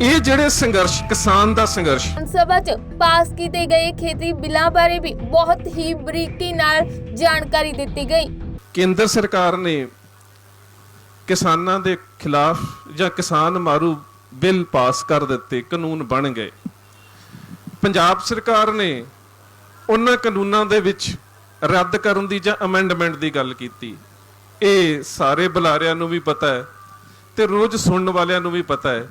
ਇਹ ਜਿਹੜੇ ਸੰਘਰਸ਼ ਕਿਸਾਨ ਦਾ ਸੰਘਰਸ਼। ਸਭਾ 'ਚ ਪਾਸ ਕੀਤੇ ਗਏ ਖੇਤੀ ਬਿੱਲਾਂ ਬਾਰੇ ਵੀ ਬਹੁਤ ਹੀ ਬਰੀਕੀ ਨਾਲ ਜਾਣਕਾਰੀ ਦਿੱਤੀ ਗਈ। ਕੇਂਦਰ ਸਰਕਾਰ ਨੇ ਕਿਸਾਨਾਂ ਦੇ ਖਿਲਾਫ ਜਾਂ ਕਿਸਾਨ ਮਾਰੂ ਬਿੱਲ ਪਾਸ ਕਰ ਦਿੱਤੇ ਕਾਨੂੰਨ ਬਣ ਗਏ। ਪੰਜਾਬ ਸਰਕਾਰ ਨੇ ਉਹਨਾਂ ਕਾਨੂੰਨਾਂ ਦੇ ਵਿੱਚ ਰੱਦ ਕਰਨ ਦੀ ਜਾਂ ਅਮੈਂਡਮੈਂਟ ਦੀ ਗੱਲ ਕੀਤੀ। ਇਹ ਸਾਰੇ ਬੁਲਾਰਿਆਂ ਨੂੰ ਵੀ ਪਤਾ ਹੈ ਤੇ ਰੋਜ਼ ਸੁਣਨ ਵਾਲਿਆਂ ਨੂੰ ਵੀ ਪਤਾ ਹੈ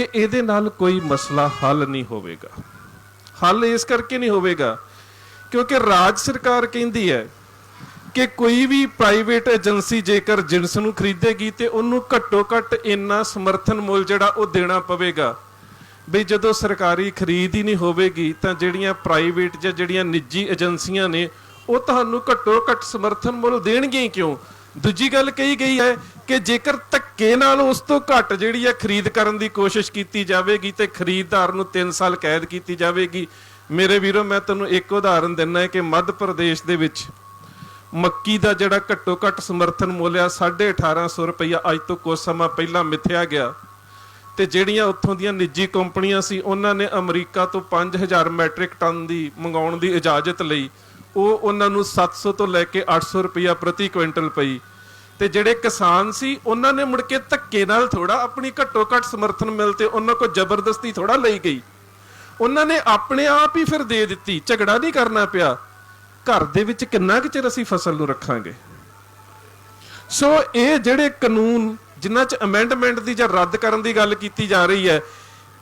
ਕਿ ਇਹਦੇ ਨਾਲ ਕੋਈ ਮਸਲਾ ਹੱਲ ਨਹੀਂ ਹੋਵੇਗਾ। ਹੱਲ ਇਸ ਕਰਕੇ ਨਹੀਂ ਹੋਵੇਗਾ, ਕਿਉਂਕਿ ਰਾਜ ਸਰਕਾਰ ਕਹਿੰਦੀ ਹੈ ਕਿ ਕੋਈ ਵੀ ਪ੍ਰਾਈਵੇਟ ਏਜੰਸੀ ਜੇਕਰ ਜਿੰਸ ਨੂੰ ਖਰੀਦੇਗੀ ਤੇ ਉਹਨੂੰ ਘੱਟੋ ਘੱਟ ਇੰਨਾ ਸਮਰਥਨ ਮੁੱਲ ਜਿਹੜਾ ਉਹ ਦੇਣਾ ਪਵੇਗਾ। ਵੀ ਜਦੋਂ ਸਰਕਾਰੀ ਖਰੀਦ ਹੀ ਨਹੀਂ ਹੋਵੇਗੀ ਤਾਂ ਜਿਹੜੀਆਂ ਪ੍ਰਾਈਵੇਟ ਜਾਂ ਜਿਹੜੀਆਂ ਨਿੱਜੀ ਏਜੰਸੀਆਂ ਨੇ ਉਹ ਤੁਹਾਨੂੰ ਘੱਟੋ ਘੱਟ ਸਮਰਥਨ ਮੁੱਲ ਦੇਣਗੀਆਂ ਹੀ ਕਿਉਂ? ਦੂਜੀ ਗੱਲ ਕਹੀ ਗਈ ਹੈ ਕਿ ਜੇਕਰ ਧੱਕੇ ਨਾਲ ਉਸ ਤੋਂ ਘੱਟ ਜਿਹੜੀ ਹੈ ਖਰੀਦ ਕਰਨ ਦੀ ਕੋਸ਼ਿਸ਼ ਕੀਤੀ ਜਾਵੇਗੀ ਤੇ ਖਰੀਦਦਾਰ ਨੂੰ 3 ਸਾਲ ਕੈਦ ਕੀਤੀ ਜਾਵੇਗੀ, ਮੇਰੇ ਵੀਰੋ, ਮੈਂ ਤੁਹਾਨੂੰ ਇੱਕ ਉਦਾਹਰਨ ਦਿੰਨਾ ਹੈ ਕਿ ਮੱਧ ਪ੍ਰਦੇਸ਼ ਦੇ ਵਿੱਚ ਮੱਕੀ ਦਾ ਜਿਹੜਾ ਘੱਟੋ ਘੱਟ ਸਮਰਥਨ ਮੁੱਲ ਆ 1850 ਰੁਪਇਆ ਅੱਜ ਤੋਂ ਕੁਝ ਸਮਾਂ ਪਹਿਲਾਂ ਮਿਥਿਆ ਗਿਆ। ਤੇ ਜਿਹੜੀਆਂ ਉੱਥੋਂ ਦੀਆਂ ਨਿੱਜੀ ਕੰਪਨੀਆਂ ਸੀ, ਉਹਨਾਂ ਨੇ ਅਮਰੀਕਾ ਤੋਂ 5000 ਮੈਟ੍ਰਿਕ ਟਨ ਦੀ ਮੰਗਾਉਣ ਦੀ ਇਜਾਜ਼ਤ ਲਈ। ਉਹ ਉਹਨਾਂ ਨੂੰ 700 ਤੋਂ ਲੈ ਕੇ 800 ਰੁਪਇਆ ਪ੍ਰਤੀ ਕੁਇੰਟਲ ਪਈ। ਤੇ ਜਿਹੜੇ ਕਿਸਾਨ ਸੀ, ਉਹਨਾਂ ਨੇ ਮੁੜ ਕੇ ਧੱਕੇ ਨਾਲ ਥੋੜਾ ਆਪਣੀ ਘੱਟੋ ਘੱਟ ਸਮਰਥਨ ਮਿਲ ਤੇ ਉਹਨਾਂ ਕੋ ਜ਼ਬਰਦਸਤੀ ਥੋੜਾ ਲਈ ਗਈ। ਉਹਨਾਂ ਨੇ ਆਪਣੇ ਆਪ ਹੀ ਫਿਰ ਦੇ ਦਿੱਤੀ, ਝਗੜਾ ਨਹੀਂ ਕਰਨਾ ਪਿਆ। ਘਰ ਦੇ ਵਿੱਚ ਕਿੰਨਾ ਕੁ ਚਿਰ ਅਸੀਂ ਫਸਲ ਨੂੰ ਰੱਖਾਂਗੇ? ਸੋ ਇਹ ਜਿਹੜੇ ਕਾਨੂੰਨ ਜਿਨ੍ਹਾਂ 'ਚ ਅਮੈਂਡਮੈਂਟ ਦੀ ਜਾਂ ਰੱਦ ਕਰਨ ਦੀ ਗੱਲ ਕੀਤੀ ਜਾ ਰਹੀ ਹੈ,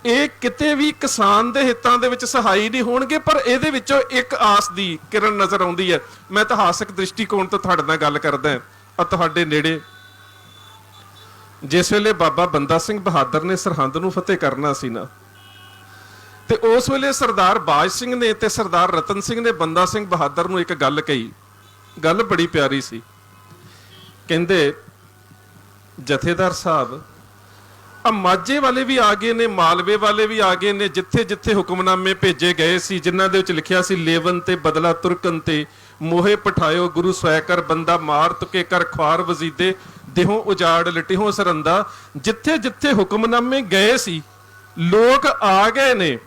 ਇਹ ਕਿਤੇ ਵੀ ਕਿਸਾਨ ਦੇ ਹਿੱਤਾਂ ਦੇ ਵਿੱਚ ਸਹਾਈ ਨਹੀਂ ਹੋਣਗੇ, ਪਰ ਇਹਦੇ ਵਿੱਚੋਂ ਇੱਕ ਆਸ ਦੀ ਕਿਰਨ ਨਜ਼ਰ ਆਉਂਦੀ ਹੈ। ਮੈਂ ਇਤਿਹਾਸਕ ਦ੍ਰਿਸ਼ਟੀਕੋਣ ਤੋਂ ਤੁਹਾਡੇ ਨਾਲ ਗੱਲ ਕਰਦਾ ਹਾਂ। ਤੁਹਾਡੇ ਨੇੜੇ। ਜਿਸ ਵੇਲੇ ਬਾਬਾ ਬੰਦਾ ਸਿੰਘ ਬਹਾਦਰ ਨੇ ਸਰਹੰਦ ਨੂੰ ਫਤਿਹ ਕਰਨਾ ਸੀ ਨਾ, ਤੇ ਉਸ ਵੇਲੇ ਸਰਦਾਰ ਬਾਜ ਸਿੰਘ ਨੇ ਤੇ ਸਰਦਾਰ ਰਤਨ ਸਿੰਘ ਨੇ ਬੰਦਾ ਸਿੰਘ ਬਹਾਦਰ ਨੂੰ ਇੱਕ ਗੱਲ ਕਹੀ। ਗੱਲ ਬੜੀ ਪਿਆਰੀ ਸੀ। ਕਹਿੰਦੇ, ਜਥੇਦਾਰ ਸਾਹਿਬ, ਆ ਮਾਝੇ ਵਾਲੇ ਵੀ ਆ ਗਏ ਨੇ, ਮਾਲਵੇ ਵਾਲੇ ਵੀ ਆ ਗਏ ਨੇ ਜਿੱਥੇ ਜਿੱਥੇ ਹੁਕਮਨਾਮੇ ਭੇਜੇ ਗਏ ਸੀ, ਜਿਨ੍ਹਾਂ ਦੇ ਵਿੱਚ ਲਿਖਿਆ ਸੀ, ਲੇਵਨ ਤੇ ਬਦਲਾ ਤੁਰਕਨ ਤੇ ਮੋਹੇ ਪਠਾਇਓ ਗੁਰੂ ਸਵੈ ਕਰ ਬੰਦਾ ਮਾਰ ਤੁਕੇ ਕਰ ਖਵਾਰ ਵਜ਼ੀਦੇ, ਦੇਹੋਂ ਉਜਾੜ ਲਟਿਹੋਂ ਸਰੰਦਾ। ਜਿੱਥੇ ਜਿੱਥੇ ਹੁਕਮਨਾਮੇ ਗਏ ਸੀ, ਲੋਕ ਆ ਗਏ ਨੇ।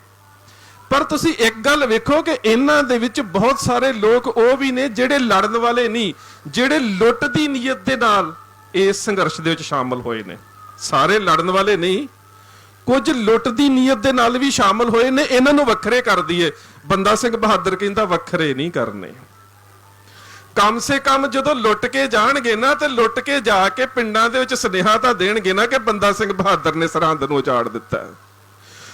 ਪਰ ਤੁਸੀਂ ਇੱਕ ਗੱਲ ਵੇਖੋ ਕਿ ਇਹਨਾਂ ਦੇ ਵਿੱਚ ਬਹੁਤ ਸਾਰੇ ਲੋਕ ਉਹ ਵੀ ਨੇ ਜਿਹੜੇ ਲੜਨ ਵਾਲੇ ਨਹੀਂ, ਜਿਹੜੇ ਲੁੱਟ ਦੀ ਨੀਅਤ ਦੇ ਨਾਲ ਇਸ ਸੰਘਰਸ਼ ਦੇ ਵਿੱਚ ਸ਼ਾਮਲ ਹੋਏ ਨੇ। ਸਾਰੇ ਲੜਨ ਵਾਲੇ ਨਹੀਂ, ਕੁਝ ਲੁੱਟ ਦੀ ਨੀਅਤ ਦੇ ਨਾਲ ਵੀ ਸ਼ਾਮਲ ਹੋਏ ਨੇ, ਇਹਨਾਂ ਨੂੰ ਵੱਖਰੇ ਕਰ ਦਈਏ। ਬੰਦਾ ਸਿੰਘ ਬਹਾਦਰ ਕਹਿੰਦਾ, ਵੱਖਰੇ ਨਹੀਂ ਕਰਨੇ। ਕਮ ਸੇ ਕਮ ਜਦੋਂ ਲੁੱਟ ਕੇ ਜਾਣਗੇ ਨਾ, ਤੇ ਲੁੱਟ ਕੇ ਜਾ ਕੇ ਪਿੰਡਾਂ ਦੇ ਵਿੱਚ ਸੁਨੇਹਾ ਤਾਂ ਦੇਣਗੇ ਨਾ ਕਿ ਬੰਦਾ ਸਿੰਘ ਬਹਾਦਰ ਨੇ ਸਰਹੰਦ ਨੂੰ ਉਜਾੜ ਦਿੱਤਾ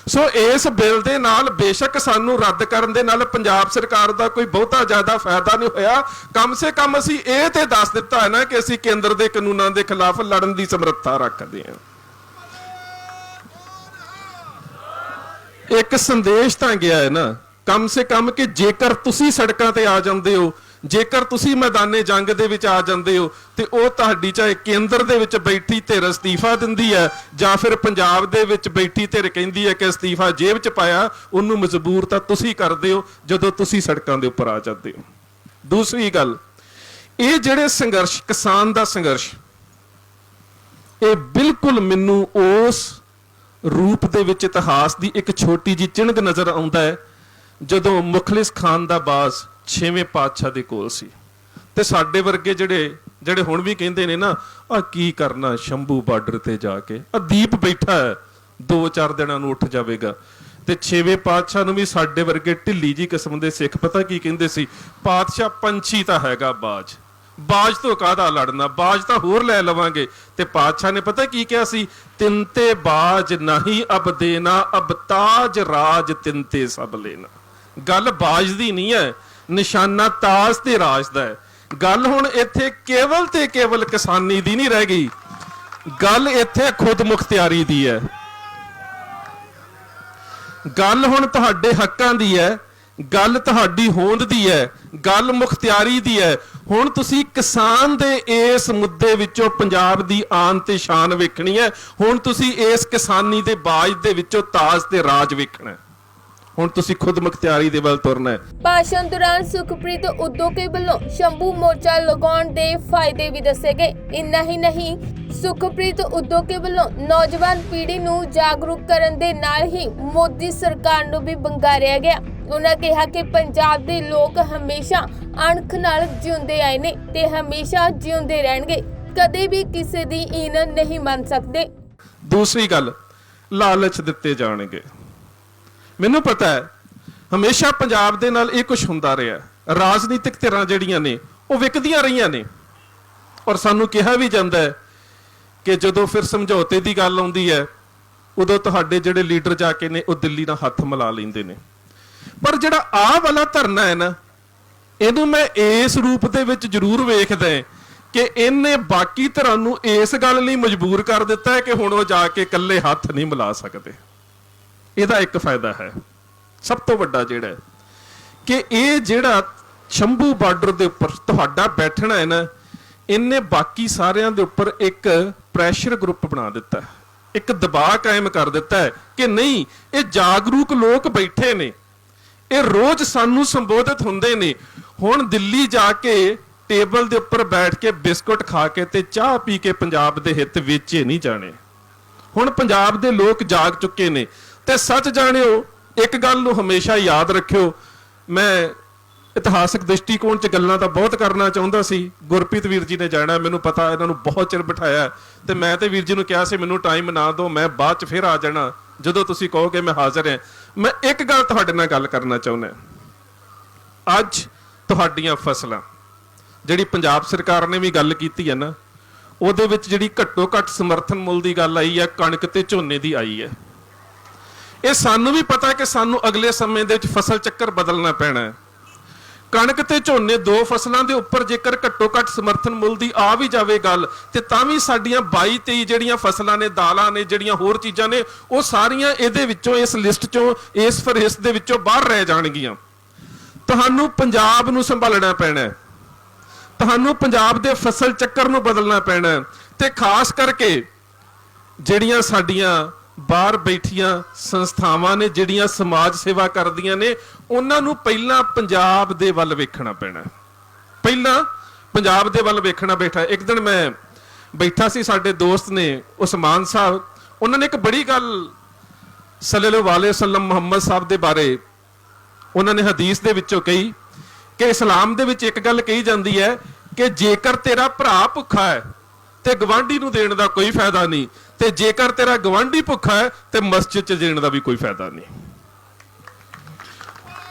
ਸੋ ਇਸ ਬਿੱਲ ਦੇ ਨਾਲ ਬੇਸ਼ੱਕ ਸਾਨੂੰ ਰੱਦ ਕਰਨ ਦੇ ਨਾਲ ਪੰਜਾਬ ਸਰਕਾਰ ਦਾ ਕੋਈ ਬਹੁਤਾ ਜ਼ਿਆਦਾ ਫਾਇਦਾ ਨਹੀਂ ਹੋਇਆ। ਕਮ ਸੇ ਕਮ ਅਸੀਂ ਇਹ ਤੇ ਦੱਸ ਦਿੱਤਾ ਹੈ ਨਾ ਕਿ ਅਸੀਂ ਕੇਂਦਰ ਦੇ ਕਾਨੂੰਨਾਂ ਦੇ ਖਿਲਾਫ ਲੜਨ ਦੀ ਸਮਰੱਥਾ ਰੱਖਦੇ ਹਾਂ। ਇੱਕ ਸੰਦੇਸ਼ ਤਾਂ ਗਿਆ ਹੈ ਨਾ, ਕਮ ਸੇ ਕਮ ਕਿ ਜੇਕਰ ਤੁਸੀਂ ਸੜਕਾਂ ਤੇ ਆ ਜਾਂਦੇ ਹੋ ਜੇਕਰ ਤੁਸੀਂ ਮੈਦਾਨੇ ਜੰਗ ਦੇ ਵਿੱਚ ਆ ਜਾਂਦੇ ਹੋ ਤੇ ਉਹ ਤੁਹਾਡੀ ਚਾਹੇ ਕੇਂਦਰ ਦੇ ਵਿੱਚ ਬੈਠੀ ਧਿਰ ਅਸਤੀਫਾ ਦਿੰਦੀ ਹੈ ਜਾਂ ਫਿਰ ਪੰਜਾਬ ਦੇ ਵਿੱਚ ਬੈਠੀ ਧਿਰ ਕਹਿੰਦੀ ਹੈ ਕਿ ਅਸਤੀਫਾ ਜੇਬ 'ਚ ਪਾਇਆ, ਉਹਨੂੰ ਮਜਬੂਰ ਤਾਂ ਤੁਸੀਂ ਕਰਦੇ ਹੋ ਜਦੋਂ ਤੁਸੀਂ ਸੜਕਾਂ ਦੇ ਉੱਪਰ ਆ ਜਾਂਦੇ ਹੋ। ਦੂਸਰੀ ਗੱਲ, ਇਹ ਜਿਹੜੇ ਸੰਘਰਸ਼, ਕਿਸਾਨ ਦਾ ਸੰਘਰਸ਼, ਇਹ ਬਿਲਕੁਲ ਮੈਨੂੰ ਉਸ ਰੂਪ ਦੇ ਵਿੱਚ ਇਤਿਹਾਸ ਦੀ ਇੱਕ ਛੋਟੀ ਜੀ ਚਿਣਗ ਨਜ਼ਰ ਆਉਂਦਾ ਹੈ ਜਦੋਂ ਮੁਖਲਿਸ ਖਾਨ ਦਾ ਬਾਜ਼ ਛੇਵੇਂ ਪਾਤਸ਼ਾਹ ਦੇ ਕੋਲ ਸੀ। ਤੇ ਸਾਡੇ ਵਰਗੇ ਜਿਹੜੇ ਜਿਹੜੇ ਹੁਣ ਵੀ ਕਹਿੰਦੇ ਨੇ ਨਾ ਆ ਕੀ ਕਰਨਾ ਸ਼ੰਭੂ ਬਾਰਡਰ ਤੇ ਜਾ ਕੇ? ਆ ਦੀਪ ਬੈਠਾ ਹੈ, ਦੋ ਚਾਰ ਦਿਨਾਂ ਨੂੰ ਉੱਠ ਜਾਵੇਗਾ। ਤੇ ਛੇਵੇਂ ਪਾਤਸ਼ਾਹ ਨੂੰ ਵੀ ਸਾਡੇ ਵਰਗੇ ਢਿੱਲੀ ਜੀ ਕਿਸਮ ਦੇ ਸਿੱਖ ਪਤਾ ਕੀ ਕਹਿੰਦੇ ਸੀ? ਪਾਤਸ਼ਾਹ ਪੰਛੀ ਤਾਂ ਹੈਗਾ ਬਾਜ। ਬਾਜ ਤੋਂ ਕਾਹਦਾ ਲੜਨਾ? ਬਾਜ ਤਾਂ ਹੋਰ ਲੈ ਲਵਾਂਗੇ। ਤੇ ਪਾਤਸ਼ਾਹ ਨੇ ਪਤਾ ਕੀ ਕਿਹਾ ਸੀ? ਤਿੰਤੇ ਬਾਜ ਨਹੀਂ ਅਬ ਦੇਣਾ ਅਬ ਤਾਜ ਰਾਜ ਤਿੰਤੇ ਸਭ ਲੈਣਾ ਗੱਲ ਬਾਜ ਦੀ ਨਹੀਂ ਹੈ। ਨਿਸ਼ਾਨਾ ਤਾਜ ਤੇ ਰਾਜ ਦਾ ਹੈ। ਗੱਲ ਹੁਣ ਇੱਥੇ ਕੇਵਲ ਤੇ ਕੇਵਲ ਕਿਸਾਨੀ ਦੀ ਨਹੀਂ ਰਹਿ ਗਈ। ਗੱਲ ਇੱਥੇ ਖੁਦ ਮੁਖਤਿਆਰੀ ਦੀ ਹੈ। ਗੱਲ ਹੁਣ ਤੁਹਾਡੇ ਹੱਕਾਂ ਦੀ ਹੈ, ਗੱਲ ਤੁਹਾਡੀ ਹੋਂਦ ਦੀ ਹੈ, ਗੱਲ ਮੁਖਤਿਆਰੀ ਦੀ ਹੈ। ਹੁਣ ਤੁਸੀਂ ਕਿਸਾਨ ਦੇ ਇਸ ਮੁੱਦੇ ਵਿੱਚੋਂ ਪੰਜਾਬ ਦੀ ਆਨ ਤੇ ਸ਼ਾਨ ਵੇਖਣੀ ਹੈ। ਹੁਣ ਤੁਸੀਂ ਇਸ ਕਿਸਾਨੀ ਦੇ ਬਾਜ ਦੇ ਵਿੱਚੋਂ ਤਾਜ ਤੇ ਰਾਜ ਵੇਖਣਾ ਹੈ। ਹੁਣ ਤੁਸੀਂ ਖੁਦ ਮੁਖਤਿਆਰੀ ਦੇ ਵੱਲ ਤੁਰਨਾ ਹੈ। ਭਾਸ਼ਣ ਦੌਰਾਨ ਸੁਖਪ੍ਰੀਤ ਉਦੋਕੇ ਵੱਲੋਂ ਸ਼ੰਭੂ ਮੋਰਚਾ ਲਗਾਉਣ ਦੇ ਫਾਇਦੇ ਵੀ ਦੱਸੇ ਗਏ। ਇੰਨਾ ਹੀ ਨਹੀਂ ਸੁਖਪ੍ਰੀਤ ਉਦੋਕੇ ਵੱਲੋਂ ਨੌਜਵਾਨ ਪੀੜ੍ਹੀ ਨੂੰ ਜਾਗਰੂਕ ਕਰਨ ਦੇ ਨਾਲ ਹੀ ਮੋਦੀ ਸਰਕਾਰ ਨੂੰ ਵੀ ਬੰਗਾਰਿਆ ਗਿਆ। ਉਹਨਾਂ ਕਿਹਾ ਕਿ ਪੰਜਾਬ ਦੇ ਲੋਕ ਹਮੇਸ਼ਾ ਅਣਖ ਨਾਲ ਜਿਉਂਦੇ ਆਏ ਨੇ ਤੇ ਹਮੇਸ਼ਾ ਜਿਉਂਦੇ ਰਹਿਣਗੇ। ਕਦੇ ਵੀ ਕਿਸੇ ਦੀ ਈਨ ਨਹੀਂ ਮੰਨ ਸਕਦੇ। ਦੂਸਰੀ ਗੱਲ ਲਾਲਚ ਦਿੱਤੇ ਜਾਣਗੇ। ਮੈਨੂੰ ਪਤਾ ਹੈ, ਹਮੇਸ਼ਾ ਪੰਜਾਬ ਦੇ ਨਾਲ ਇਹ ਕੁਝ ਹੁੰਦਾ ਰਿਹਾ ਰਾਜਨੀਤਿਕ ਧਿਰਾਂ ਜਿਹੜੀਆਂ ਨੇ, ਉਹ ਵਿਕਦੀਆਂ ਰਹੀਆਂ ਨੇ। ਔਰ ਸਾਨੂੰ ਕਿਹਾ ਵੀ ਜਾਂਦਾ ਹੈ ਕਿ ਜਦੋਂ ਫਿਰ ਸਮਝੌਤੇ ਦੀ ਗੱਲ ਆਉਂਦੀ ਹੈ, ਉਦੋਂ ਤੁਹਾਡੇ ਜਿਹੜੇ ਲੀਡਰ ਜਾ ਕੇ ਨੇ, ਉਹ ਦਿੱਲੀ ਨਾਲ ਹੱਥ ਮਿਲਾ ਲੈਂਦੇ ਨੇ। ਪਰ ਜਿਹੜਾ ਆਹ ਵਾਲਾ ਧਰਨਾ ਹੈ ਨਾ, ਇਹਨੂੰ ਮੈਂ ਇਸ ਰੂਪ ਦੇ ਵਿੱਚ ਜ਼ਰੂਰ ਵੇਖਦਾ ਕਿ ਇਹਨੇ ਬਾਕੀ ਧਿਰਾਂ ਨੂੰ ਇਸ ਗੱਲ ਲਈ ਮਜਬੂਰ ਕਰ ਦਿੱਤਾ ਹੈ ਕਿ ਹੁਣ ਉਹ ਜਾ ਕੇ ਇਕੱਲੇ ਹੱਥ ਨਹੀਂ ਮਿਲਾ ਸਕਦੇ। ਇਹਦਾ ਇੱਕ ਫਾਇਦਾ ਹੈ। ਸਭ ਤੋਂ ਵੱਡਾ ਜਿਹੜਾ ਕਿ ਇਹ ਜਿਹੜਾ ਸ਼ੰਭੂ ਬਾਰਡਰ ਦੇ ਉੱਪਰ ਤੁਹਾਡਾ ਬੈਠਣਾ ਹੈ ਨਾ, ਇਹਨੇ ਬਾਕੀ ਸਾਰਿਆਂ ਦੇ ਉੱਪਰ ਇੱਕ ਪ੍ਰੈਸ਼ਰ ਗਰੁੱਪ ਬਣਾ ਦਿੱਤਾ ਹੈ। ਇੱਕ ਦਬਾਅ ਕਾਇਮ ਕਰ ਦਿੱਤਾ ਹੈ ਕਿ ਨਹੀਂ, ਇਹ ਜਾਗਰੂਕ ਲੋਕ ਬੈਠੇ ਨੇ। ਇਹ ਰੋਜ਼ ਸਾਨੂੰ ਸੰਬੋਧਿਤ ਹੁੰਦੇ ਨੇ। ਹੁਣ ਦਿੱਲੀ ਜਾ ਕੇ ਟੇਬਲ ਦੇ ਉੱਪਰ ਬੈਠ ਕੇ ਬਿਸਕੁਟ ਖਾ ਕੇ ਤੇ ਚਾਹ ਪੀ ਕੇ ਪੰਜਾਬ ਦੇ ਹਿੱਤ ਵੇਚੇ ਨਹੀਂ ਜਾਣੇ। ਹੁਣ ਪੰਜਾਬ ਦੇ ਲੋਕ ਜਾਗ ਚੁੱਕੇ ਨੇ। ਤੇ ਸੱਚ ਜਾਣਿਓ, ਇੱਕ ਗੱਲ ਨੂੰ ਹਮੇਸ਼ਾ ਯਾਦ ਰੱਖਿਓ। ਮੈਂ ਇਤਿਹਾਸਕ ਦ੍ਰਿਸ਼ਟੀਕੋਣ 'ਚ ਗੱਲਾਂ ਤਾਂ ਬਹੁਤ ਕਰਨਾ ਚਾਹੁੰਦਾ ਸੀ। ਗੁਰਪ੍ਰੀਤ ਵੀਰ ਜੀ ਨੇ ਜਾਣਾ, ਮੈਨੂੰ ਪਤਾ ਇਹਨਾਂ ਨੂੰ ਬਹੁਤ ਚਿਰ ਬਿਠਾਇਆ। ਹੈ ਤੇ ਮੈਂ ਤੇ ਵੀਰ ਜੀ ਨੂੰ ਕਿਹਾ ਸੀ, ਮੈਨੂੰ ਟਾਈਮ ਨਾ ਦਿਓ, ਮੈਂ ਬਾਅਦ 'ਚ ਫਿਰ ਆ ਜਾਣਾ। ਜਦੋਂ ਤੁਸੀਂ ਕਹੋਗੇ ਮੈਂ ਹਾਜ਼ਰ ਹਾਂ। ਮੈਂ ਇੱਕ ਗੱਲ ਤੁਹਾਡੇ ਨਾਲ ਗੱਲ ਕਰਨਾ ਚਾਹੁੰਦਾ ਅੱਜ ਤੁਹਾਡੀਆਂ ਫਸਲਾਂ, ਜਿਹੜੀ ਪੰਜਾਬ ਸਰਕਾਰ ਨੇ ਵੀ ਗੱਲ ਕੀਤੀ ਹੈ ਨਾ, ਉਹਦੇ ਵਿੱਚ ਜਿਹੜੀ ਘੱਟੋ ਘੱਟ ਸਮਰਥਨ ਮੁੱਲ ਦੀ ਗੱਲ ਆਈ ਹੈ, ਕਣਕ ਤੇ ਝੋਨੇ ਦੀ ਆਈ ਹੈ। ਇਹ ਸਾਨੂੰ ਵੀ ਪਤਾ ਕਿ ਸਾਨੂੰ ਅਗਲੇ ਸਮੇਂ ਦੇ ਵਿੱਚ ਫਸਲ ਚੱਕਰ ਬਦਲਣਾ ਪੈਣਾ ਹੈ। ਕਣਕ ਤੇ ਝੋਨੇ ਦੋ ਫਸਲਾਂ ਦੇ ਉੱਪਰ ਜੇਕਰ ਘੱਟੋ ਘੱਟ ਸਮਰਥਨ ਮੁੱਲ ਦੀ ਆ ਵੀ ਜਾਵੇ ਗੱਲ, ਤੇ ਤਾਂ ਵੀ ਸਾਡੀਆਂ 22 23 ਜਿਹੜੀਆਂ ਫਸਲਾਂ ਨੇ, ਦਾਲਾਂ ਨੇ, ਜਿਹੜੀਆਂ ਹੋਰ ਚੀਜ਼ਾਂ ਨੇ, ਉਹ ਸਾਰੀਆਂ ਇਹਦੇ ਵਿੱਚੋਂ, ਇਸ ਲਿਸਟ ਚੋਂ, ਇਸ ਫਰਿਸਤ ਦੇ ਵਿੱਚੋਂ ਬਾਹਰ ਰਹਿ ਜਾਣਗੀਆਂ। ਤੁਹਾਨੂੰ ਪੰਜਾਬ ਨੂੰ ਸੰਭਾਲਣਾ ਪੈਣਾ ਹੈ। ਤੁਹਾਨੂੰ ਪੰਜਾਬ ਦੇ ਫਸਲ ਚੱਕਰ ਨੂੰ ਬਦਲਣਾ ਪੈਣਾ ਤੇ ਖਾਸ ਕਰਕੇ ਜਿਹੜੀਆਂ ਸਾਡੀਆਂ ਬਾਹਰ ਬੈਠੀਆਂ ਸੰਸਥਾਵਾਂ ਨੇ, ਜਿਹੜੀਆਂ ਸਮਾਜ ਸੇਵਾ ਕਰਦੀਆਂ ਨੇ, ਉਹਨਾਂ ਨੂੰ ਪਹਿਲਾਂ ਪੰਜਾਬ ਦੇ ਵੱਲ ਵੇਖਣਾ ਪੈਣਾ ਪਹਿਲਾਂ ਪੰਜਾਬ ਦੇ ਵੱਲ ਵੇਖਣਾ ਬੈਠਾ ਇੱਕ ਦਿਨ ਮੈਂ ਬੈਠਾ ਸੀ, ਸਾਡੇ ਦੋਸਤ ਨੇ ਉਸਮਾਨ ਸਾਹਿਬ, ਉਹਨਾਂ ਨੇ ਇੱਕ ਬੜੀ ਗੱਲ ਸੱਲੱਲਾਹੁ ਅਲੈਹਿ ਵਸੱਲਮ ਮੁਹੰਮਦ ਸਾਹਿਬ ਦੇ ਬਾਰੇ ਉਹਨਾਂ ਨੇ ਹਦੀਸ ਦੇ ਵਿੱਚੋਂ ਕਹੀ ਕਿ ਇਸਲਾਮ ਦੇ ਵਿੱਚ ਇੱਕ ਗੱਲ ਕਹੀ ਜਾਂਦੀ ਹੈ ਕਿ ਜੇਕਰ ਤੇਰਾ ਭਰਾ ਭੁੱਖਾ ਹੈ ਤੇ ਗਵਾਂਢੀ ਨੂੰ ਦੇਣ ਦਾ ਕੋਈ ਫਾਇਦਾ ਨਹੀਂ ਤੇ ਜੇਕਰ ਤੇਰਾ ਗਵਾਂਢੀ ਭੁੱਖਾ ਹੈ, ਤੇ ਮਸਜਿਦ 'ਚ ਦੇਣ ਦਾ ਵੀ ਕੋਈ ਫਾਇਦਾ ਨਹੀਂ।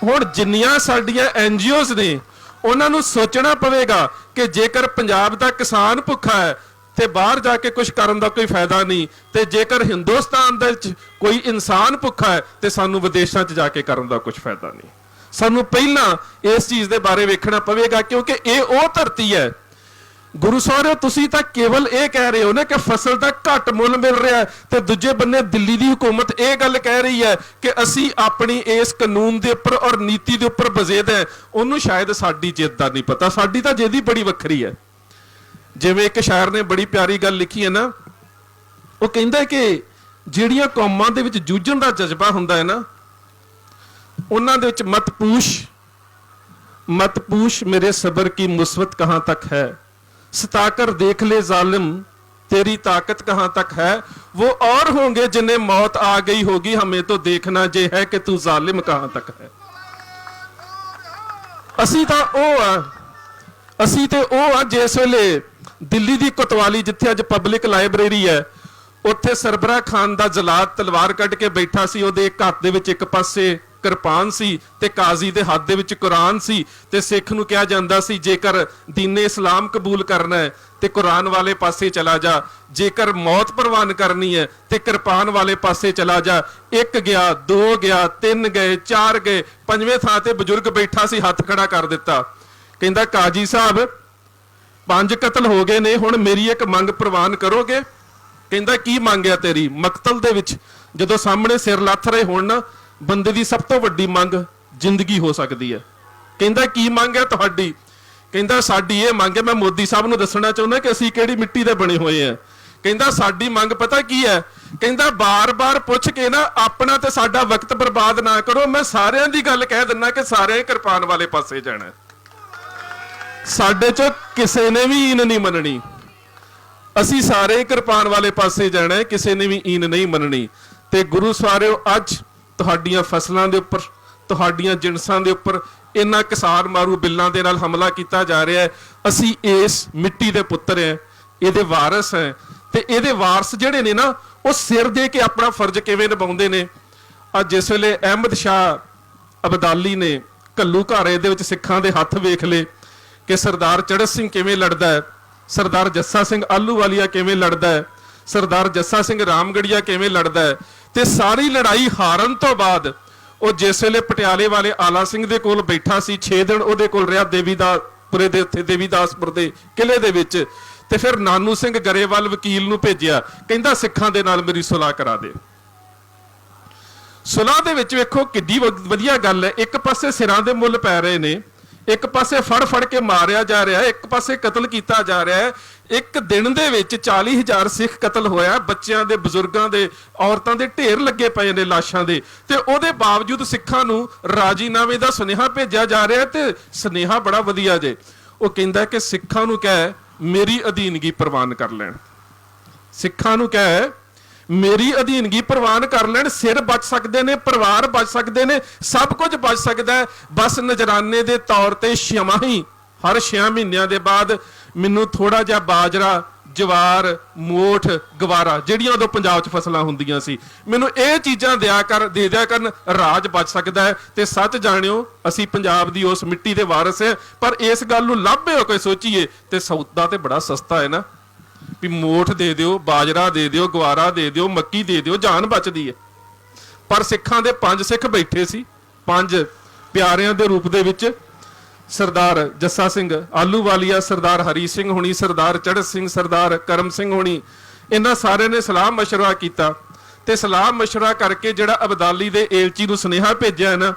ਹੁਣ ਜਿੰਨੀਆਂ ਸਾਡੀਆਂ ਐਨਜੀਓਜ਼ ਨੇ, ਉਹਨਾਂ ਨੂੰ ਸੋਚਣਾ ਪਵੇਗਾ ਕਿ ਜੇਕਰ ਪੰਜਾਬ ਦਾ ਕਿਸਾਨ ਭੁੱਖਾ ਹੈ, ਤੇ ਬਾਹਰ ਜਾ ਕੇ ਕੁਝ ਕਰਨ ਦਾ ਕੋਈ ਫਾਇਦਾ ਨਹੀਂ, ਤੇ ਜੇਕਰ ਹਿੰਦੁਸਤਾਨ ਦੇ ਵਿੱਚ ਕੋਈ ਇਨਸਾਨ ਭੁੱਖਾ ਹੈ, ਤੇ ਸਾਨੂੰ ਵਿਦੇਸ਼ਾਂ 'ਚ ਜਾ ਕੇ ਕਰਨ ਦਾ ਕੁਝ ਫਾਇਦਾ ਨਹੀਂ। ਸਾਨੂੰ ਪਹਿਲਾਂ ਇਸ ਚੀਜ਼ ਦੇ ਬਾਰੇ ਵੇਖਣਾ ਪਵੇਗਾ, ਕਿਉਂਕਿ ਇਹ ਉਹ ਧਰਤੀ ਹੈ ਗੁਰੂ ਸਾਹਿਬ, ਤੁਸੀਂ ਤਾਂ ਕੇਵਲ ਇਹ ਕਹਿ ਰਹੇ ਹੋ ਨਾ ਕਿ ਫਸਲ ਦਾ ਘੱਟ ਮੁੱਲ ਮਿਲ ਰਿਹਾ ਤੇ ਦੂਜੇ ਬੰਨੇ ਦਿੱਲੀ ਦੀ ਹਕੂਮਤ ਇਹ ਗੱਲ ਕਹਿ ਰਹੀ ਹੈ ਕਿ ਅਸੀਂ ਆਪਣੀ ਇਸ ਕਾਨੂੰਨ ਦੇ ਉੱਪਰ ਔਰ ਨੀਤੀ ਦੇ ਉੱਪਰ ਬਜ਼ੇਦ ਹੈ। ਉਹਨੂੰ ਸ਼ਾਇਦ ਸਾਡੀ ਜਿੱਦ ਦਾ ਨਹੀਂ ਪਤਾ। ਸਾਡੀ ਤਾਂ ਜਿਹਦੀ ਬੜੀ ਵੱਖਰੀ ਹੈ। ਜਿਵੇਂ ਇੱਕ ਸ਼ਾਇਰ ਨੇ ਬੜੀ ਪਿਆਰੀ ਗੱਲ ਲਿਖੀ ਹੈ ਨਾ, ਉਹ ਕਹਿੰਦਾ ਕਿ ਜਿਹੜੀਆਂ ਕੌਮਾਂ ਦੇ ਵਿੱਚ ਜੂਝਣ ਦਾ ਜਜ਼ਬਾ ਹੁੰਦਾ ਹੈ ਨਾ, ਉਹਨਾਂ ਦੇ ਵਿੱਚ ਮਤਪੂਸ਼ ਮਤਪੂਸ਼ ਮੇਰੇ ਸਬਰ ਕੀ ਮੁਸਬਤ ਕਹਾਂ ਤੱਕ ਹੈ? तक है सताकर देख ले जालिम तेरी ताकत कहां तक है वो और होंगे जिन्हें मौत आ गई होगी हमें तो देखना ये है कि तू जालिम कहां तक है ਅਸੀਂ ਤਾਂ ਉਹ ਆ ਅਸੀਂ ਤੇ ਉਹ ਆ ਜਿਸ ਵੇਲੇ ਦਿੱਲੀ ਦੀ ਕੋਤਵਾਲੀ ਜਿੱਥੇ ਅੱਜ ਪਬਲਿਕ ਲਾਇਬ੍ਰੇਰੀ ਹੈ ਉੱਥੇ ਸਰਬਰਾ ਖਾਨ ਦਾ ਜਲਾਦ ਤਲਵਾਰ ਕੱਢ ਕੇ ਬੈਠਾ ਸੀ ਉਹਦੇ ਇੱਕ ਹੱਥ ਦੇ ਵਿੱਚ ਇੱਕ ਪਾਸੇ ਕਿਰਪਾਨ ਸੀ ਤੇ ਕਾਜ਼ੀ ਦੇ ਹੱਥ ਦੇ ਵਿੱਚ ਕੁਰਾਨ ਸੀ ਤੇ ਸਿੱਖ ਨੂੰ ਕਿਹਾ ਜਾਂਦਾ ਸੀ, ਜੇਕਰ ਦੀਨੇ ਇਸਲਾਮ ਕਬੂਲ ਕਰਨਾ ਹੈ ਤੇ ਕੁਰਾਨ ਵਾਲੇ ਪਾਸੇ ਚਲਾ ਜਾ, ਜੇਕਰ ਮੌਤ ਪ੍ਰਵਾਨ ਕਰਨੀ ਹੈ ਤੇ ਕਿਰਪਾਨ ਵਾਲੇ ਪਾਸੇ ਚਲਾ ਜਾ, ਇੱਕ ਗਿਆ, ਦੋ ਗਿਆ, ਤਿੰਨ ਗਏ, ਚਾਰ ਗਏ, ਪੰਜਵੇਂ ਥਾਂ ਤੇ ਬਜ਼ੁਰਗ ਬੈਠਾ ਸੀ, ਹੱਥ ਖੜਾ ਕਰ ਦਿੱਤਾ। ਕਹਿੰਦਾ, ਕਾਜੀ ਸਾਹਿਬ, ਪੰਜ ਕਤਲ ਹੋ ਗਏ ਨੇ, ਹੁਣ ਮੇਰੀ ਇੱਕ ਮੰਗ ਪ੍ਰਵਾਨ ਕਰੋਗੇ? ਕਹਿੰਦਾ, ਕੀ ਮੰਗਿਆ ਤੇਰੀ? ਮਕਤਲ ਦੇ ਵਿੱਚ ਜਦੋਂ ਸਾਹਮਣੇ ਸਿਰ ਲੱਥ ਰਹੇ ਹੋਣ ਨਾ ਬੰਦੇ ਦੀ ਸਭ ਤੋਂ ਵੱਡੀ ਮੰਗ ਜ਼ਿੰਦਗੀ ਹੋ ਸਕਦੀ ਹੈ। ਕਹਿੰਦਾ, ਕੀ ਮੰਗ ਹੈ ਤੁਹਾਡੀ? ਕਹਿੰਦਾ, ਸਾਡੀ ਇਹ ਮੰਗ ਹੈ। ਮੈਂ ਮੋਦੀ ਸਾਹਿਬ ਨੂੰ ਦੱਸਣਾ ਚਾਹੁੰਦਾ ਕਿ ਅਸੀਂ ਕਿਹੜੀ ਮਿੱਟੀ ਦੇ ਬਣੇ ਹੋਏ ਆ ਕਹਿੰਦਾ, ਸਾਡੀ ਮੰਗ ਪਤਾ ਕੀ ਹੈ? ਕਹਿੰਦਾ, ਬਾਰ-ਬਾਰ ਪੁੱਛ ਕੇ ਨਾ ਆਪਣਾ ਤੇ ਸਾਡਾ ਵਕਤ ਬਰਬਾਦ ਨਾ ਕਰੋ। ਮੈਂ ਸਾਰਿਆਂ ਦੀ ਗੱਲ ਕਹਿ ਦਿੰਨਾ ਕਿ ਸਾਰੇ ਕਿਰਪਾਨ ਵਾਲੇ ਪਾਸੇ ਜਾਣਾ ਸਾਡੇ ਚੋਂ ਕਿਸੇ ਨੇ ਵੀ ਈਨ ਨਹੀਂ ਮੰਨਣੀ। ਅਸੀਂ ਸਾਰੇ ਕਿਰਪਾਨ ਵਾਲੇ ਪਾਸੇ ਜਾਣਾ ਕਿਸੇ ਨੇ ਵੀ ਈਨ ਨਹੀਂ ਮੰਨਣੀ। ਤੇ ਗੁਰੂ ਸਵਾਰਿਓ, ਅੱਜ ਤੁਹਾਡੀਆਂ ਫਸਲਾਂ ਦੇ ਉੱਪਰ, ਤੁਹਾਡੀਆਂ ਜਿਣਸਾਂ ਦੇ ਉੱਪਰ ਇੰਨਾ ਕਿਸਾਨ ਮਾਰੂ ਬਿੱਲਾਂ ਦੇ ਨਾਲ ਹਮਲਾ ਕੀਤਾ ਜਾ ਰਿਹਾ ਹੈ। ਅਸੀਂ ਇਸ ਮਿੱਟੀ ਦੇ ਪੁੱਤਰ ਹੈ, ਇਹਦੇ ਵਾਰਿਸ ਹੈ ਤੇ ਇਹਦੇ ਵਾਰਸ ਜਿਹੜੇ ਨੇ ਨਾ, ਉਹ ਸਿਰ ਦੇ ਕੇ ਆਪਣਾ ਫਰਜ਼ ਕਿਵੇਂ ਨਿਭਾਉਂਦੇ ਨੇ? ਅੱਜ ਜਿਸ ਵੇਲੇ ਅਹਿਮਦ ਸ਼ਾਹ ਅਬਦਾਲੀ ਨੇ ਕੱਲੂ ਘਾਰੇ ਦੇ ਵਿੱਚ ਸਿੱਖਾਂ ਦੇ ਹੱਥ ਵੇਖ ਲਏ ਕਿ ਸਰਦਾਰ ਚੜਤ ਸਿੰਘ ਕਿਵੇਂ ਲੜਦਾ ਹੈ, ਸਰਦਾਰ ਜੱਸਾ ਸਿੰਘ ਆਲੂਵਾਲੀਆ ਕਿਵੇਂ ਲੜਦਾ ਹੈ, ਸਰਦਾਰ ਜੱਸਾ ਸਿੰਘ ਰਾਮਗੜੀਆ ਕਿਵੇਂ ਲੜਦਾ ਹੈ ਤੇ ਸਾਰੀ ਲੜਾਈ ਹਾਰਨ ਤੋਂ ਬਾਅਦ ਉਹ ਜਿਸ ਵੇਲੇ ਪਟਿਆਲੇ ਵਾਲੇ ਆਲਾ ਸਿੰਘ ਦੇ ਕੋਲ ਬੈਠਾ ਸੀ 6 ਦਿਨ ਉਹਦੇ ਕੋਲ ਰਿਹਾ ਦੇਵੀਦਾਸਪੁਰੇ ਦੇ ਉੱਥੇ, ਦੇਵੀਦਾਸਪੁਰ ਦੇ ਕਿਲੇ ਦੇ ਵਿੱਚ ਤੇ ਫਿਰ ਨਾਨੂ ਸਿੰਘ ਗਰੇਵਾਲ ਵਕੀਲ ਨੂੰ ਭੇਜਿਆ, ਕਹਿੰਦਾ ਸਿੱਖਾਂ ਦੇ ਨਾਲ ਮੇਰੀ ਸੁਲਾਹ ਕਰਾ ਦੇ। ਸੁਲਾਹ ਦੇ ਵਿੱਚ ਵੇਖੋ ਕਿੱਡੀ ਵ- ਵਧੀਆ ਗੱਲ ਹੈ, ਇੱਕ ਪਾਸੇ ਸਿਰਾਂ ਦੇ ਮੁੱਲ ਪੈ ਰਹੇ ਨੇ, ਇੱਕ ਪਾਸੇ ਫੜ ਫੜ ਕੇ ਮਾਰਿਆ ਜਾ ਰਿਹਾ ਹੈ, ਇੱਕ ਪਾਸੇ ਕਤਲ ਕੀਤਾ ਜਾ ਰਿਹਾ ਹੈ ਇੱਕ ਦਿਨ ਦੇ ਵਿੱਚ 40000 ਸਿੱਖ ਕਤਲ ਹੋਇਆ। ਬੱਚਿਆਂ ਦੇ, ਬਜ਼ੁਰਗਾਂ ਦੇ, ਔਰਤਾਂ ਦੇ ਢੇਰ ਲੱਗੇ ਪਏ ਨੇ ਲਾਸ਼ਾਂ ਦੇ। ਤੇ ਉਹਦੇ ਬਾਵਜੂਦ ਸਿੱਖਾਂ ਨੂੰ ਰਾਜੀਨਾਮੇ ਦਾ ਸੁਨੇਹਾ ਭੇਜਿਆ ਜਾ ਰਿਹਾ ਤੇ ਸੁਨੇਹਾ ਬੜਾ ਵਧੀਆ ਜੇ। ਉਹ ਕਹਿੰਦਾ ਕਿ ਸਿੱਖਾਂ ਨੂੰ ਕਹਿ, ਮੇਰੀ ਅਧੀਨਗੀ ਪ੍ਰਵਾਨ ਕਰ ਲੈਣ। ਸਿੱਖਾਂ ਨੂੰ ਕਹਿ, ਮੇਰੀ ਅਧੀਨਗੀ ਪ੍ਰਵਾਨ ਕਰ ਲੈਣ। ਸਿਰ ਬਚ ਸਕਦੇ ਨੇ, ਪਰਿਵਾਰ ਬਚ ਸਕਦੇ ਨੇ, ਸਭ ਕੁਝ ਬਚ ਸਕਦਾ ਹੈ। ਬਸ ਨਜਰਾਨੇ ਦੇ ਤੌਰ ਤੇ ਛਮਾਹੀ ਹਰ 6 ਮਹੀਨਿਆਂ ਦੇ ਬਾਅਦ ਮੈਨੂੰ ਥੋੜਾ ਜਿਹਾ ਬਾਜਰਾ, ਜਵਾਰ, ਮੋਠ, ਗਵਾਰਾ, ਜਿਹੜੀਆਂ ਉਦੋਂ ਪੰਜਾਬ 'ਚ ਫਸਲਾਂ ਹੁੰਦੀਆਂ ਸੀ, ਮੈਨੂੰ ਇਹ ਚੀਜ਼ਾਂ ਦਿਆ ਕਰ, ਦੇ ਦਿਆ ਕਰਨ, ਰਾਜ ਬਚ ਸਕਦਾ ਹੈ। ਤੇ ਸੱਚ ਜਾਣਿਓ, ਅਸੀਂ ਪੰਜਾਬ ਦੀ ਉਸ ਮਿੱਟੀ ਦੇ ਵਾਰਸ ਹਾਂ, ਪਰ ਇਸ ਗੱਲ ਨੂੰ ਲੱਭੇ ਹੋ ਕੇ ਸੋਚੀਏ, ਤੇ ਸੌਦਾ ਤੇ ਬੜਾ ਸਸਤਾ ਹੈ ਨਾ। ਵੀ ਮੋਠ ਦੇ ਦਿਓ, ਬਾਜਰਾ ਦੇ ਦਿਓ, ਗਵਾਰਾ ਦੇ ਦਿਓ, ਮੱਕੀ ਦੇ ਦਿਓ, ਜਾਨ ਬਚਦੀ ਹੈ। ਪਰ ਸਿੱਖਾਂ ਦੇ ਪੰਜ ਸਿੱਖ ਬੈਠੇ ਸੀ, ਪੰਜ ਪਿਆਰਿਆਂ ਦੇ ਰੂਪ ਦੇ ਵਿੱਚ ਸਰਦਾਰ ਜੱਸਾ ਸਿੰਘ ਆਲੂਵਾਲੀਆ, ਸਰਦਾਰ ਹਰੀ ਸਿੰਘ ਹੁਣੀ, ਸਰਦਾਰ ਚੜ੍ਹਤ ਸਿੰਘ, ਸਰਦਾਰ ਕਰਮ ਸਿੰਘ ਹੁਣੀ, ਇਹਨਾਂ ਸਾਰਿਆਂ ਨੇ ਸਲਾਹ ਮਸ਼ਵਰਾ ਕੀਤਾ। ਤੇ ਸਲਾਹ ਮਸ਼ਵਰਾ ਕਰਕੇ ਜਿਹੜਾ ਅਬਦਾਲੀ ਦੇ ਏਲਚੀ ਨੂੰ ਸੁਨੇਹਾ ਭੇਜਿਆ ਨਾ,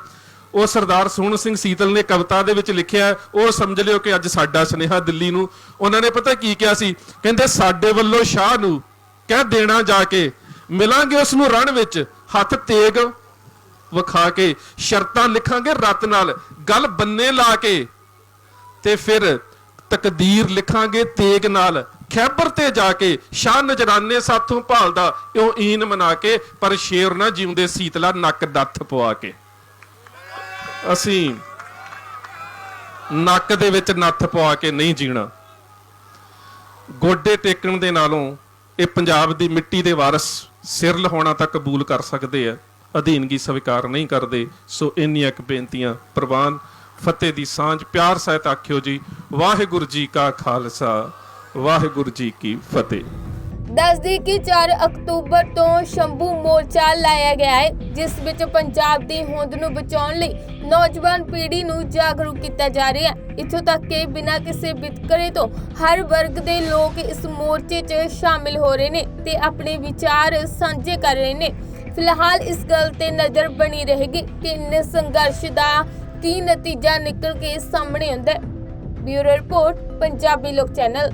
ਉਹ ਸਰਦਾਰ ਸੋਹਣ ਸਿੰਘ ਸੀਤਲ ਨੇ ਕਵਿਤਾ ਦੇ ਵਿੱਚ ਲਿਖਿਆ ਉਹ ਸਮਝ ਲਿਓ ਕਿ ਅੱਜ ਸਾਡਾ ਸੁਨੇਹਾ ਦਿੱਲੀ ਨੂੰ, ਉਹਨਾਂ ਨੇ ਪਤਾ ਕੀ ਕਿਹਾ ਸੀ? ਕਹਿੰਦੇ, ਸਾਡੇ ਵੱਲੋਂ ਸ਼ਾਹ ਨੂੰ ਕਹਿ ਦੇਣਾ ਜਾ ਕੇ, ਮਿਲਾਂਗੇ ਉਸ ਨੂੰ ਰਣ ਵਿੱਚ, ਹੱਥ ਤੇਗ ਵਿਖਾ ਕੇ ਸ਼ਰਤਾਂ ਲਿਖਾਂਗੇ ਰਤ ਨਾਲ। ਗੱਲ ਬੰਨੇ ਲਾ ਕੇ ਤੇ ਫਿਰ ਤਕਦੀਰ ਲਿਖਾਂਗੇ ਤੇਗ ਨਾਲ। ਖੈਬਰ ਤੇ ਜਾ ਕੇ ਸ਼ਾਹ ਨਜਰਾਨੇ ਸਾਥੋਂ ਭਾਲਦਾ, ਇਉਂ ਈਨ ਮਨਾ ਕੇ ਪਰ ਸ਼ੇਰ ਨਾ ਜਿਉਂਦੇ ਸੀਤਲਾ ਨੱਕ ਦੱਥ ਪਵਾ ਕੇ। ਅਸੀਂ ਨੱਕ ਦੇ ਵਿੱਚ ਨੱਥ ਪਵਾ ਕੇ ਨਹੀਂ ਜੀਣਾ। ਗੋਡੇ ਟੇਕਣ ਦੇ ਨਾਲੋਂ ਇਹ ਪੰਜਾਬ ਦੀ ਮਿੱਟੀ ਦੇ ਵਾਰਸ ਸਿਰ ਲਹਾਉਣਾ ਤਾਂ ਕਬੂਲ ਕਰ ਸਕਦੇ ਆ। ਅਧੀਨਗੀ ਸਵੀਕਾਰ ਨਹੀਂ ਕਰਦੇ, ਸੋ ਇੰਨੀਆਂ ਕੁ ਬੇਨਤੀਆਂ ਪ੍ਰਵਾਨ ਫਤਿਹ ਦੀ ਸਾਂਝ ਪਿਆਰ ਸਹਿਤ ਆਖਿਓ ਜੀ, ਵਾਹਿਗੁਰੂ ਜੀ ਕਾ ਖਾਲਸਾ, ਵਾਹਿਗੁਰੂ ਜੀ ਕੀ ਫਤਿਹ। ਦੱਸਦੀ ਕਿ 4 ਅਕਤੂਬਰ ਤੋਂ ਸ਼ੰਭੂ ਮੋਰਚਾ ਲਾਇਆ ਗਿਆ ਹੈ, ਜਿਸ ਵਿੱਚ ਪੰਜਾਬ ਦੀ ਹੋਂਦ ਨੂੰ ਬਚਾਉਣ ਲਈ ਨੌਜਵਾਨ ਪੀੜ੍ਹੀ ਨੂੰ ਜਾਗਰੂਕ ਕੀਤਾ ਜਾ ਰਿਹਾ ਹੈ। ਇੱਥੋਂ ਤੱਕ ਕਿ ਬਿਨਾਂ ਕਿਸੇ ਵਿਤਕਰੇ ਤੋਂ ਹਰ ਵਰਗ ਦੇ ਲੋਕ ਇਸ ਮੋਰਚੇ 'ਚ ਸ਼ਾਮਿਲ ਹੋ ਰਹੇ ਨੇ ਤੇ ਆਪਣੇ ਵਿਚਾਰ ਸਾਂਝੇ ਕਰ ਰਹੇ ਨੇ। ਫਿਲਹਾਲ ਇਸ ਗੱਲ ਤੇ ਨਜ਼ਰ ਬਣੀ ਰਹੇਗੀ ਕਿ ਇਸ ਸੰਘਰਸ਼ ਦਾ ਕੀ ਨਤੀਜਾ ਨਿਕਲ ਕੇ ਸਾਹਮਣੇ ਆਉਂਦਾ ਹੈ। ਬਿਊਰੋ ਰਿਪੋਰਟ, ਪੰਜਾਬੀ ਲੋਕ ਚੈਨਲ।